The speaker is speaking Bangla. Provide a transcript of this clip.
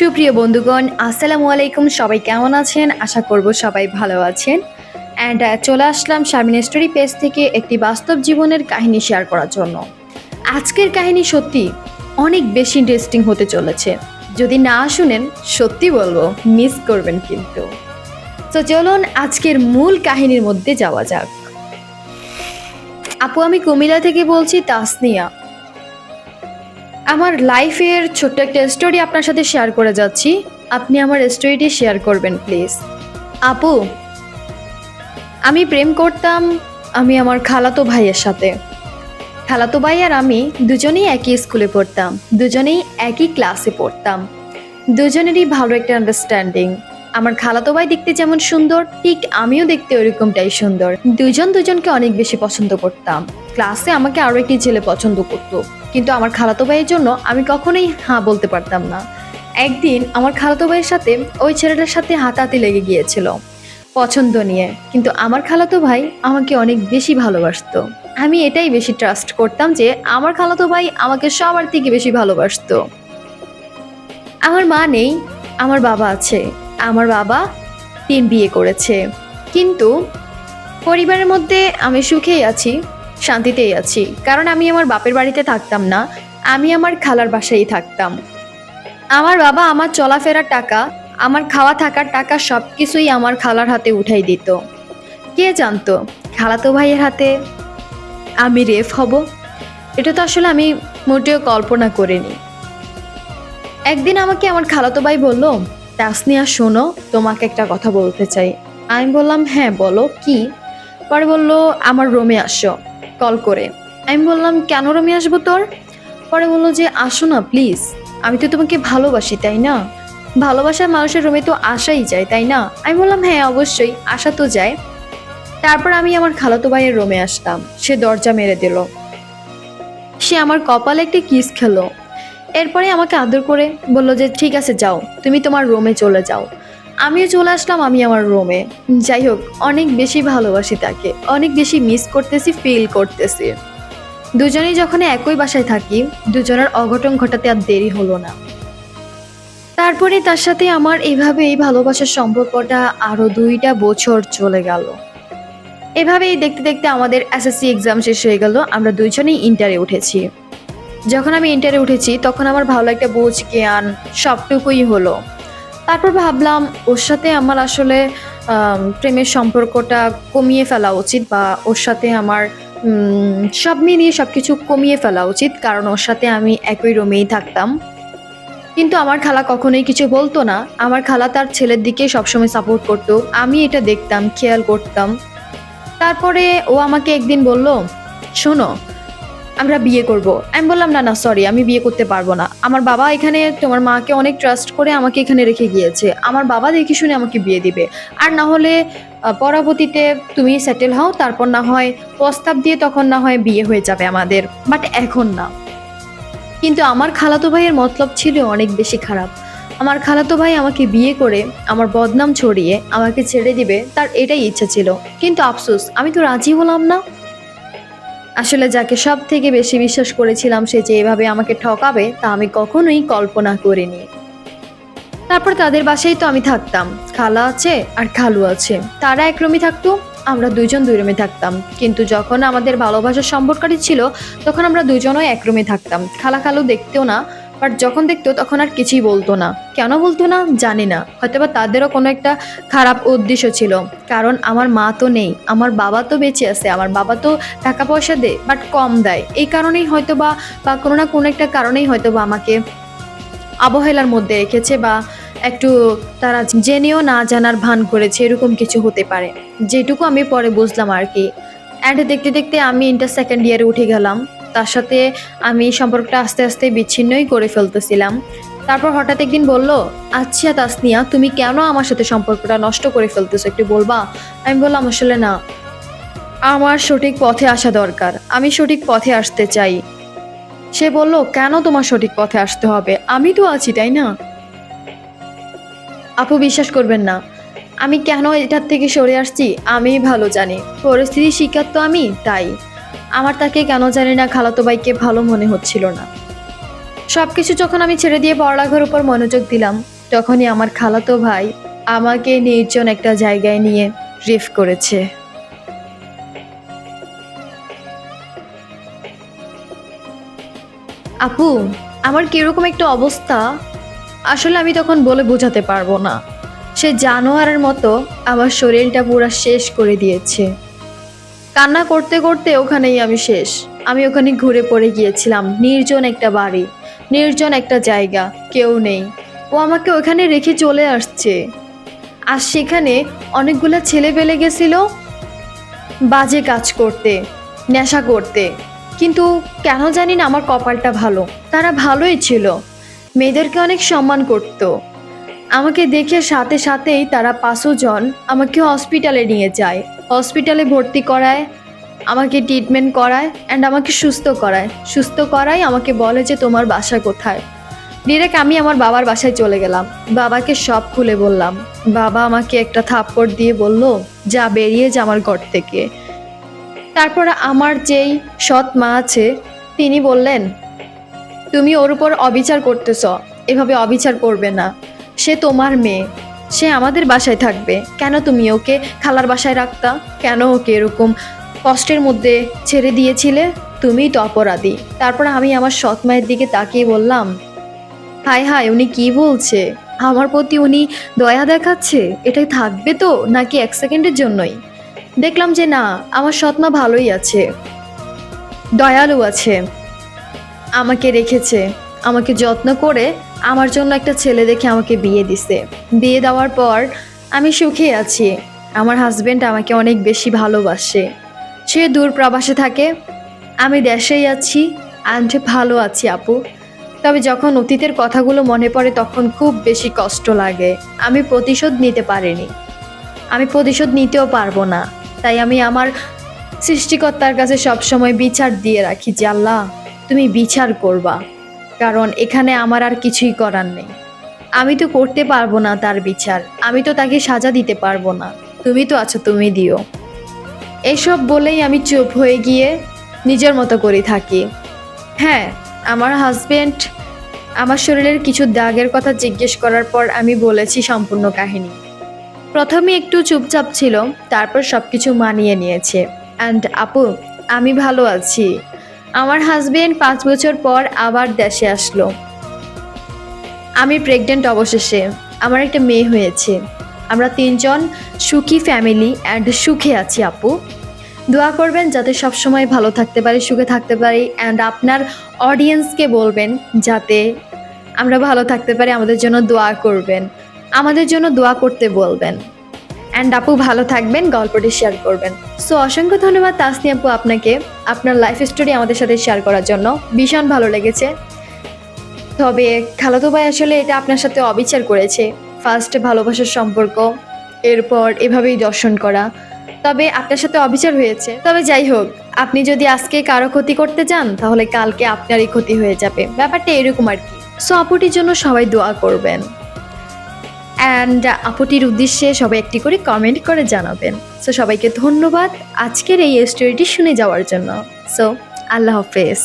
সুপ্রিয় বন্ধুগণ, আসসালামু আলাইকুম। সবাই কেমন আছেন? আশা করব সবাই ভালো আছেন। অ্যান্ড চলে আসলাম শারমিন স্টোরি পেজ থেকে একটি বাস্তব জীবনের কাহিনী শেয়ার করার জন্য। আজকের কাহিনী সত্যি অনেক বেশি ইন্টারেস্টিং হতে চলেছে। যদি না শুনেন, সত্যি বলব মিস করবেন কিন্তু। তো চলুন আজকের মূল কাহিনীর মধ্যে যাওয়া যাক। আপু, আমি কুমিল্লা থেকে বলছি, তাসনিয়া। আমার লাইফের ছোট্ট একটা স্টোরি আপনার সাথে শেয়ার করে যাচ্ছি। আপনি আমার স্টোরিটি শেয়ার করবেন প্লিজ আপু, আমি প্রেম করতাম আমি আমার খালাতো ভাইয়ের সাথে। খালাতো ভাই আর আমি দুজনেই একই স্কুলে পড়তাম, দুজনেই একই ক্লাসে পড়তাম। দুজনেরই ভালো একটা আন্ডারস্ট্যান্ডিং আমার খালাতো ভাই দেখতে যেমন সুন্দর, ঠিক আমিও দেখতে ওরকমটাই সুন্দর। দুজন দুজনকে অনেক বেশি পছন্দ করতাম। ক্লাসে আমাকে আরও একটি ছেলে পছন্দ করতো। কিন্তু আমার খালাতো ভাইয়ের জন্য আমি কখনোই হাঁ বলতে পারতাম না। একদিন আমার খালাতো ভাইয়ের সাথে ওই ছেলেটার সাথে হাতাহাতি লেগে গিয়েছিল পছন্দ নিয়ে। কিন্তু আমার খালাতো ভাই আমাকে অনেক বেশি ভালোবাসতো। আমি এটাই বেশি ট্রাস্ট করতাম যে আমার খালাতো ভাই আমাকে সবার থেকে বেশি ভালোবাসতো। আমার মা নেই, আমার বাবা আছে, আমার বাবা তিন বিয়ে করেছে। কিন্তু পরিবারের মধ্যে আমি সুখেই আছি। শান্তিতেই আছি। কারণ আমি আমার বাপের বাড়িতে থাকতাম না, আমি আমার খালার বাসায় থাকতাম। আমার বাবা আমার চলাফেরার টাকা, আমার খাওয়া থাকার টাকা সব কিছুই আমার খালার হাতে উঠাই দিত। কে জানতো খালাতো ভাইয়ের হাতে আমি রেফ হব? এটা তো আসলে আমি মোটেও কল্পনা করিনি। একদিন আমাকে আমার খালাতো ভাই বলল, তাসনিয়া, শোনো, তোমাকে একটা কথা বলতে চাই। আমি বললাম হ্যাঁ বলো, কি? পরে বলল, আমার রুমে আসো। কল করে। আমি বললাম, কেন রুমে আসব তোর? পরে বলল যে, আসো না, প্লিজ। আমি তো তোমাকে ভালোবাসি, তাই না? ভালোবাসার মানুষের রুমে তো আসাই যায়, তাই না? আমি বললাম হ্যাঁ অবশ্যই আসা তো যায়। তারপর আমি আমার খালাতো ভাইয়ের রুমে আসতাম। সে দরজা মেরে দিল। সে আমার কপালে একটি কিস খেলো। এরপরে আমাকে আদর করে বলল যে, ঠিক আছে, যাও। তুমি তোমার রুমে চলে যাও। আমিও চলে আসলাম আমি আমার রুমে যাই হোক, অনেক বেশি ভালোবাসি তাকে। অনেক বেশি মিস করতেছি ফিল করতেছি। দুজনেই যখন একই বাসায় থাকি, দুজনের অঘটন ঘটাতে আর দেরি হলো না। তারপরে তার সাথে আমার এইভাবে এই ভালোবাসার সম্পর্কটা আরও দুইটা বছর চলে গেল। এভাবেই দেখতে দেখতে আমাদের এসএসসি এক্সাম শেষ হয়ে গেল, আমরা দুইজনেই ইন্টারে উঠেছি। যখন আমি ইন্টারে উঠেছি, তখন আমার ভালো একটা বোঝ, জ্ঞান সবটুকুই হলো। তারপর ভাবলাম ওর সাথে আমার আসলে প্রেমের সম্পর্কটা কমিয়ে ফেলা উচিত বা ওর সাথে আমার সব মিলিয়ে সব কিছু কমিয়ে ফেলা উচিত। কারণ ওর সাথে আমি একই রুমেই থাকতাম। কিন্তু আমার খালা কখনোই কিছু বলতো না। আমার খালা তার ছেলের দিকে সবসময় সাপোর্ট করতো। আমি এটা দেখতাম, খেয়াল করতাম। তারপরে ও আমাকে একদিন বলল, শোনো আমরা বিয়ে করব। আমি বললাম, না না সরি আমি বিয়ে করতে পারব না। আমার বাবা এখানে, তোমার মাকে অনেক ট্রাস্ট করে আমাকে এখানে রেখে গিয়েছে। আমার বাবা দেখে শুনে আমাকে বিয়ে দিবে। আর না হলে পরবর্তীতে তুমি সেটেল হও, তারপর না হয় প্রস্তাব দিয়ে তখন না হয় বিয়ে হয়ে যাবে আমাদের। বাট এখন না। কিন্তু আমার খালাতো ভাইয়ের মতলব ছিল অনেক বেশি খারাপ। আমার খালাতো ভাই আমাকে বিয়ে করে, আমার বদনাম ছড়িয়ে আমাকে ছেড়ে দিবে, তার এটাই ইচ্ছা ছিল। কিন্তু আফসোস, আমি তো রাজি হলাম না। আসলে যাকে সব থেকে বেশি বিশ্বাস করেছিলাম সে যে এভাবে আমাকে ঠকাবে, তা আমি কখনোই কল্পনা করিনি। তারপর তাদের বাসায় তো আমি থাকতাম। খালা আছে আর খালু আছে। তারা এক রুমে থাকতো, আমরা দুজন দুই রুমে থাকতাম। কিন্তু যখন আমাদের ভালোবাসার সম্পর্কটি ছিল, তখন আমরা দুজনও এক রুমে থাকতাম। খালা খালু দেখতেও না বাট যখন দেখতো তখন আর কিছুই বলতো না। কেন বলতো না? জানি না। হয়তোবা তাদেরও কোনো একটা খারাপ উদ্দেশ্য ছিল। কারণ আমার মা তো নেই। আমার বাবা তো বেঁচে আছে। আমার বাবা তো টাকা পয়সা দেয়, বাট কম দেয়। এই কারণেই হয়তো বা বা কোনো না কোনো একটা কারণেই হয়তো বা আমাকে অবহেলার মধ্যে রেখেছে বা একটু তারা জেনেও না জানার ভান করেছে, এরকম কিছু হতে পারে। যেটুকু আমি পরে বুঝলাম আর কি। অ্যান্ড দেখতে দেখতে আমি ইন্টার সেকেন্ড ইয়ারে উঠে গেলাম। তার সাথে আমি সম্পর্কটা আস্তে আস্তে বিচ্ছিন্নই করে ফেলতেছিলাম। তারপর হঠাৎ একদিন বলল আচ্ছা তাসনিয়া, তুমি কেন আমার সাথে সম্পর্কটা নষ্ট করে ফেলতেছো? একটু বলবা? আমি বললাম, আসলে না। আমার সঠিক পথে আসা দরকার। আমি সঠিক পথে আসতে চাই। সে বলল, কেন তোমার সঠিক পথে আসতে হবে? আমি তো আছি, তাই না? আপু বিশ্বাস করবেন না। আমি কেন এটার থেকে সরে আসছি? আমি ভালো জানি। পরিস্থিতির শিকার তো আমি, তাই। আমার তাকে কেন জানি না খালাতো ভাইকে ভালো মনে হচ্ছিল না। সব কিছু যখন আমি ছেড়ে দিয়ে পড়ালেখার উপর মনোযোগ দিলাম, তখনই আমার খালাতো ভাই আমাকে নির্জন একটা জায়গায় নিয়ে রিফ করেছে। আপু, আমার কীরকম একটা অবস্থা? আসলে আমি তখন বলে বোঝাতে পারব না। সে জানোয়ারের মতো আমার শরীরটা পুরা শেষ করে দিয়েছে। কান্না করতে করতে ওখানেই আমি শেষ। আমি ওখানে ঘুরে পড়ে গিয়েছিলাম। নির্জন একটা বাড়ি, নির্জন একটা জায়গা, কেউ নেই। ও আমাকে ওখানে রেখে চলে আসছে। আর সেখানে অনেকগুলো ছেলে পেলে গেছিল বাজে কাজ করতে, নেশা করতে। কিন্তু কেন জানি না আমার কপালটা ভালো। তারা ভালোই ছিল। মেয়েদেরকে অনেক সম্মান করতো। আমাকে দেখে সাথে সাথেই তারা পাঁচশো জন আমাকে হসপিটালে নিয়ে যায়। হসপিটালে ভর্তি করায়, আমাকে ট্রিটমেন্ট করায় অ্যান্ড আমাকে সুস্থ করায়। সুস্থ করায় আমাকে বলে যে, তোমার বাসা কোথায়? ডিরেক্ট আমি আমার বাবার বাসায় চলে গেলাম। বাবাকে সব খুলে বললাম। বাবা আমাকে একটা থাপ্পড় দিয়ে বলল, যা বেরিয়ে যা আমার ঘর থেকে। তারপর আমার যেই সৎ মা আছে, তিনি বললেন, তুমি ওর উপর অবিচার করতেছ। এভাবে অবিচার করবে না। সে তোমার মেয়ে। সে আমাদের বাসায় থাকবে। কেন তুমি ওকে খালার বাসায় রাখতা? কেন ওকে এরকম কষ্টের মধ্যে ছেড়ে দিয়েছিলে? তুমিই তো অপরাধী। তারপর আমি আমার সৎ মায়ের দিকে তাকিয়ে বললাম, হায় হায়, উনি কি বলছে? আমার প্রতি উনি দয়া দেখাচ্ছে? এটাই থাকবে তো, নাকি এক সেকেন্ডের জন্যই? দেখলাম যে না, আমার সৎমা ভালোই আছে। দয়ালু আছে। আমাকে রেখেছে। আমাকে যত্ন করে আমার জন্য একটা ছেলে দেখে আমাকে বিয়ে দিছে। বিয়ে দেওয়ার পর আমি সুখে আছি। আমার হাজবেন্ড আমাকে অনেক বেশি ভালোবাসে। সে দূর প্রবাসে থাকে। আমি দেশেই আছি অ্যান্ড ভালো আছি আপু। তবে যখন অতীতের কথাগুলো মনে পড়ে তখন খুব বেশি কষ্ট লাগে। আমি প্রতিশোধ নিতে পারিনি। আমি প্রতিশোধ নিতেও পারব না। তাই আমি আমার সৃষ্টিকর্তার কাছে সবসময় বিচার দিয়ে রাখি যে আল্লাহ, তুমি বিচার করবা। কারণ এখানে আমার আর কিছুই করার নেই। আমি তো করতে পারব না তার বিচার। আমি তো তাকে সাজা দিতে পারব না। তুমি তো আছো, তুমি দিও। এসব বলেই আমি চুপ হয়ে গিয়ে নিজের মতো করে থাকি। হ্যাঁ আমার হাজবেন্ড আমার শরীরের কিছু দাগের কথা জিজ্ঞেস করার পর আমি বলেছি সম্পূর্ণ কাহিনী। প্রথমে একটু চুপচাপ ছিল, তারপর সব কিছু মানিয়ে নিয়েছে। অ্যান্ড আপু, আমি ভালো আছি। আমার হাজবেন্ড পাঁচ বছর পর আবার দেশে আসলো। আমি প্রেগনেন্ট অবশেষে। আমার একটা মেয়ে হয়েছে। আমরা তিনজন সুখী ফ্যামিলি অ্যান্ড সুখে আছি, আপু। দোয়া করবেন যাতে সবসময় ভালো থাকতে পারি, সুখে থাকতে পারি অ্যান্ড আপনার অডিয়েন্সকে বলবেন যাতে আমরা ভালো থাকতে পারি, আমাদের জন্য দোয়া করবেন। আমাদের জন্য দোয়া করতে বলবেন। অ্যান্ড আপু ভালো থাকবেন, গল্পটি শেয়ার করবেন। সো অসংখ্য ধন্যবাদ তাসনি আপু আপনাকে আপনার লাইফ স্টোরি আমাদের সাথে শেয়ার করার জন্য। ভীষণ ভালো লেগেছে। তবে খালাতো ভাই আসলে এটা আপনার সাথে অবিচার করেছে। ফার্স্ট ভালোবাসার সম্পর্ক, এরপর এভাবেই দর্শন করা। তবে আপনার সাথে অবিচার হয়েছে। তবে যাই হোক, আপনি যদি আজকে কারও ক্ষতি করতে চান, তাহলে কালকে আপনারই ক্ষতি হয়ে যাবে। ব্যাপারটা এরকম আর কি। সো আপুটির জন্য সবাই দোয়া করবেন। অ্যান্ড আপুটির উদ্দেশ্যে সবাই একটি করে কমেন্ট করে জানাবেন। সো সবাইকে ধন্যবাদ আজকের এই স্টোরিটি শুনে যাওয়ার জন্য। সো আল্লাহ হাফেজ।